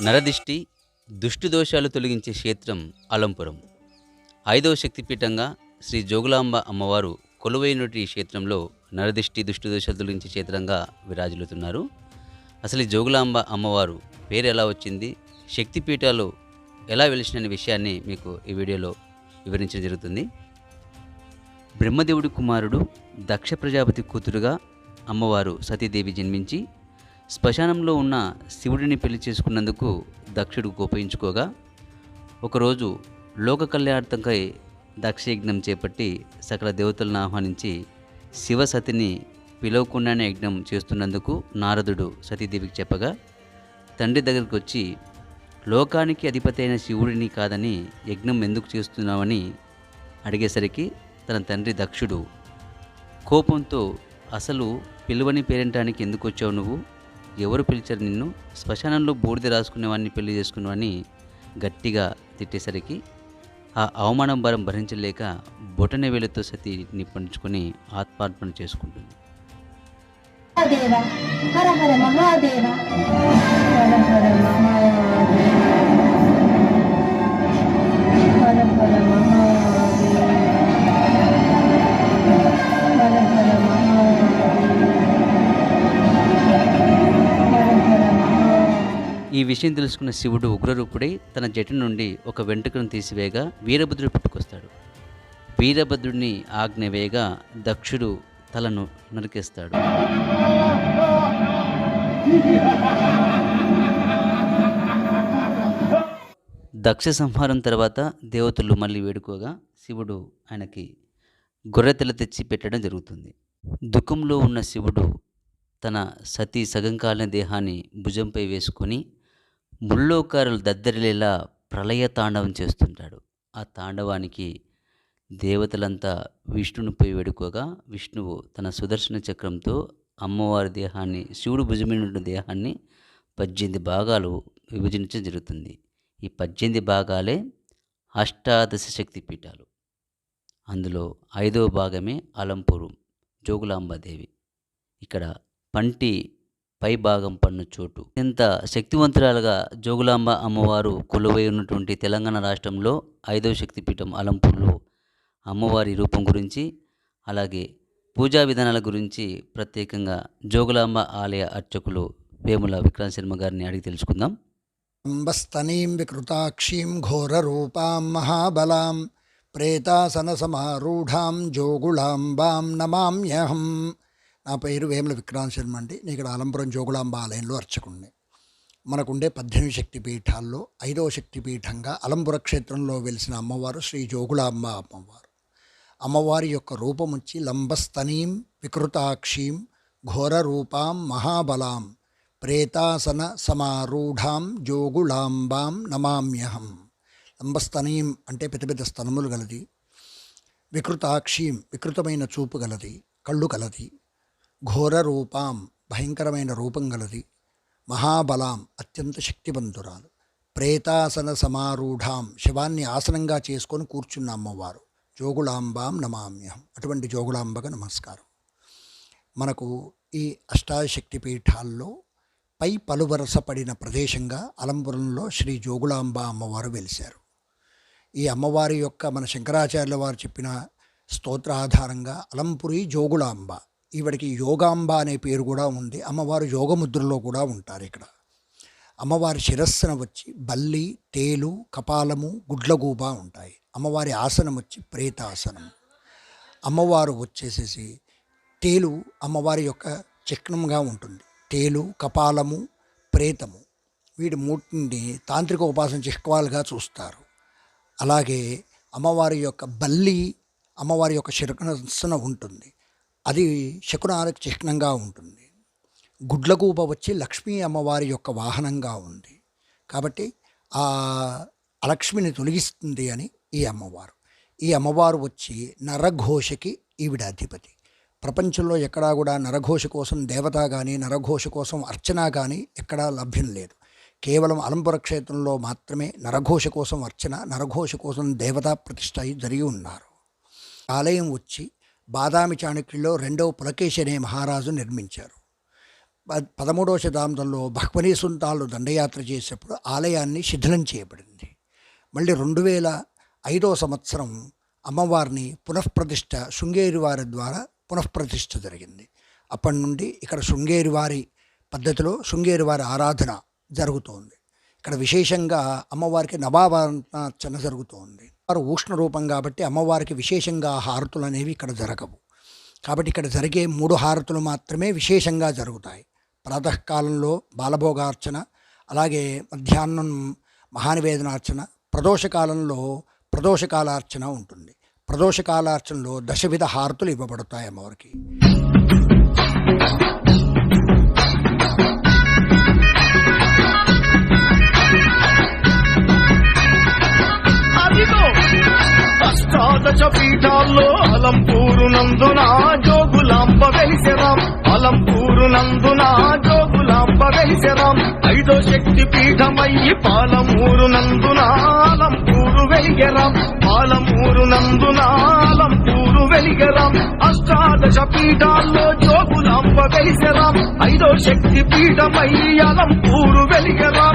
నరదిష్టి దుష్టు దోషాలు తొలగించే క్షేత్రం అలంపురం. ఐదవ శక్తిపీఠంగా శ్రీ జోగులాంబ అమ్మవారు కొలువైనటువంటి ఈ క్షేత్రంలో నరదిష్టి దుష్టు దోషాలు తొలగించే క్షేత్రంగా విరాజిల్లుతున్నారు. అసలు ఈ జోగులాంబ అమ్మవారు పేరు ఎలా వచ్చింది? శక్తిపీఠాలు ఎలా వెలిసిన విషయాన్ని మీకు ఈ వీడియోలో వివరించడం జరుగుతుంది. బ్రహ్మదేవుడి కుమారుడు దక్ష ప్రజాపతి కూతురుగా అమ్మవారు సతీదేవి జన్మించి శ్మశానంలో ఉన్న శివుడిని పెళ్ళి చేసుకున్నందుకు దక్షుడు కోపయించుకోగా ఒకరోజు లోక కళ్యాణార్థంకై దక్షయజ్ఞం చేపట్టి సకల దేవతలను ఆహ్వానించి శివసతిని పిలవకుండానే యజ్ఞం చేస్తున్నందుకు నారదుడు సతీదేవికి చెప్పగా తండ్రి దగ్గరికి వచ్చి లోకానికి అధిపతి అయిన శివుడిని కాదని యజ్ఞం ఎందుకు చేస్తున్నావని అడిగేసరికి తన తండ్రి దక్షుడు కోపంతో అసలు పిలువని పేరెంటానికి ఎందుకు వచ్చావు నువ్వు? ఎవరు పిలిచారు నిన్ను? శ్మశానంలో బూడిద రాసుకునేవాడిని పెళ్ళి చేసుకునేవాడిని గట్టిగా తిట్టేసరికి ఆ అవమానం భారం భరించలేక బొటన వేలతో సతీని పంచుకొని ఆత్మార్పణ చేసుకుంటుంది. హర హర మహాదేవ హర హర మహాదేవ. విషయం తెలుసుకున్న శివుడు ఉగ్రరూపుడై తన జటు నుండి ఒక వెంట్రుకను తీసివేయగా వీరభద్రుడు పుట్టుకొస్తాడు. వీరభద్రుడిని ఆజ్ఞ వేయగా దక్షుడు తలను నరికేస్తాడు. దక్ష సంహారం తర్వాత దేవతలు మళ్ళీ వేడుకోగా శివుడు ఆయనకి గొర్రెతెల తెచ్చి పెట్టడం జరుగుతుంది. దుఃఖంలో ఉన్న శివుడు తన సతీ సగం కాలిన దేహాన్ని భుజంపై వేసుకొని ముల్లోకారులు దద్దరిలేలా ప్రళయ తాండవం చేస్తుంటాడు. ఆ తాండవానికి దేవతలంతా విష్ణునిపై వేడుకోగా విష్ణువు తన సుదర్శన చక్రంతో అమ్మవారి దేహాన్ని శివుడు భుజమైన దేహాన్ని పద్దెనిమిది భాగాలు విభజించడం జరుగుతుంది. ఈ పద్దెనిమిది భాగాలే అష్టాదశ శక్తి పీఠాలు. అందులో ఐదవ భాగమే అలంపూరు జోగులాంబాదేవి ఇక్కడ పంటి పై భాగం పన్ను చోటు. ఇంత శక్తివంతురాలుగా జోగులాంబ అమ్మవారు కొలువై ఉన్నటువంటి తెలంగాణ రాష్ట్రంలో ఐదవ శక్తిపీఠం అలంపూర్లో అమ్మవారి రూపం గురించి అలాగే పూజా విధానాల గురించి ప్రత్యేకంగా జోగులాంబ ఆలయ అర్చకులు వేముల విక్రాంత్ శర్మ గారిని అడిగి తెలుసుకుందాం. అంబస్తనీం వికృతాక్షీం ఘోరరూపాం మహాబలాం ప్రేతాసనసమారూఢాం జోగుళాంబాం నమామ్యహం. నా పేరు వేముల విక్రాంత్ శర్మ అండి. నేను ఇక్కడ ఆలంపురం జోగులాంబ ఆలయంలో అర్చకుణ్ణి. మనకుండే పద్దెనిమిది శక్తి పీఠాల్లో ఐదవ శక్తి పీఠంగా అలంపుర క్షేత్రంలో వెలిసిన అమ్మవారు శ్రీ జోగులాంబ అమ్మవారు. అమ్మవారి యొక్క రూపం వచ్చి లంబస్తనీం వికృతాక్షీం ఘోరరూపాం మహాబలాం ప్రేతాసన సమారూఢాం జోగుళాంబాం నమామ్యహం. లంబస్తనీం అంటే పెద్ద పెద్ద స్తనములు గలది. వికృతాక్షీం వికృతమైన చూపు గలది కళ్ళు కలది ఘోర రూపాం భయంకరమైన రూపం గలది. మహాబలాం అత్యంత శక్తివంతురాలు. ప్రేతాసన సమారూఢాం శివాన్ని ఆసనంగా చేసుకొని కూర్చున్న అమ్మవారు. జోగుళాంబాం నమామ్యహం. అటువంటి జోగుళాంబకు నమస్కారం. మనకు ఈ అష్టాశక్తి పీఠాల్లో పై పలువరస పడిన ప్రదేశంగా అలంపురంలో శ్రీ జోగుళాంబ అమ్మవారు వెలిశారు. ఈ అమ్మవారి యొక్క మన శంకరాచార్యుల వారు చెప్పిన స్తోత్ర ఆధారంగా అలంపురి జోగులాంబ. ఈవిడికి యోగాంబ అనే పేరు కూడా ఉంది. అమ్మవారు యోగముద్రలో కూడా ఉంటారు ఇక్కడ. అమ్మవారి శిరస్సున వచ్చి బల్లి తేలు కపాలము గుడ్లగూబ ఉంటాయి. అమ్మవారి ఆసనం వచ్చి ప్రేతాసనం. అమ్మవారు వచ్చేసేసి తేలు అమ్మవారి యొక్క చిహ్నంగా ఉంటుంది. తేలు కపాలము ప్రేతము. వీటి మూటిని తాంత్రిక ఉపాసన చిహ్వాలుగా చూస్తారు. అలాగే అమ్మవారి యొక్క బల్లి అమ్మవారి యొక్క శిరస్సున ఉంటుంది. అది శకునాలకు చిహ్నంగా ఉంటుంది. గుడ్లగూబ వచ్చి లక్ష్మీ అమ్మవారి యొక్క వాహనంగా ఉంది. కాబట్టి ఆ అలక్ష్మిని తొలగిస్తుంది అని ఈ అమ్మవారు. ఈ అమ్మవారు వచ్చి నరఘోషకి ఈవిడ అధిపతి. ప్రపంచంలో ఎక్కడా కూడా నరఘోష కోసం దేవత కానీ నరఘోష కోసం అర్చన కానీ ఎక్కడా లభ్యం లేదు. కేవలం అలంపుర క్షేత్రంలో మాత్రమే నరఘోష కోసం అర్చన నరఘోష కోసం దేవతా ప్రతిష్ట జరిగి ఉన్నారు. ఆలయం వచ్చి బాదామి చాణక్యుల్లో రెండవ పులకేశి అనే మహారాజు నిర్మించారు. పదమూడవ శతాబ్దంలో బహ్మనీ సుల్తాన్లు దండయాత్ర చేసేప్పుడు ఆలయాన్ని శిథిలం చేయబడింది. మళ్ళీ రెండు వేల ఐదవ సంవత్సరం అమ్మవారిని పునఃప్రతిష్ఠ శృంగేరి వారి ద్వారా పునఃప్రతిష్ఠ జరిగింది. అప్పటి నుండి ఇక్కడ శృంగేరి వారి పద్ధతిలో శృంగేరి వారి ఆరాధన జరుగుతోంది. ఇక్కడ విశేషంగా అమ్మవారికి నవాభరణార్చన జరుగుతోంది. వారు ఉష్ణ రూపం కాబట్టి అమ్మవారికి విశేషంగా హారతులు అనేవి ఇక్కడ జరగవు. కాబట్టి ఇక్కడ జరిగే మూడు హారతులు మాత్రమే విశేషంగా జరుగుతాయి. ప్రాతకాలంలో బాలభోగార్చన అలాగే మధ్యాహ్నం మహానివేదనార్చన ప్రదోషకాలంలో ప్రదోషకాలార్చన ఉంటుంది. ప్రదోషకాలార్చనలో దశవిధ హారతులు ఇవ్వబడతాయి అమ్మవారికి. వెలిసెరాం అలంపూరు నందున జోగులాంబ వెలిసెదాం. ఐదో శక్తి పీఠమయ్యి పాలమూరు నందున అలంపూరు వెలిగెరాం. పాలమూరు నందున అలంపూరు వెలిగెరాం. అష్టాదశ పీఠాల్లో జోగులాంబ వెలిసెరాం ఐదో శక్తి పీఠమయ్యి అలంపూరు వెలిగెరాం.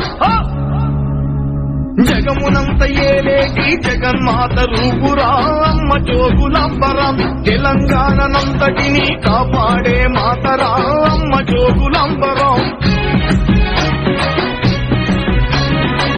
జగమునంత ఏలేటి జగన్మాత రూపురా అమ్మ జోగులంబరం తెలంగాణనంతటిని కాపాడే మాతరా అమ్మ జోగులంబరం.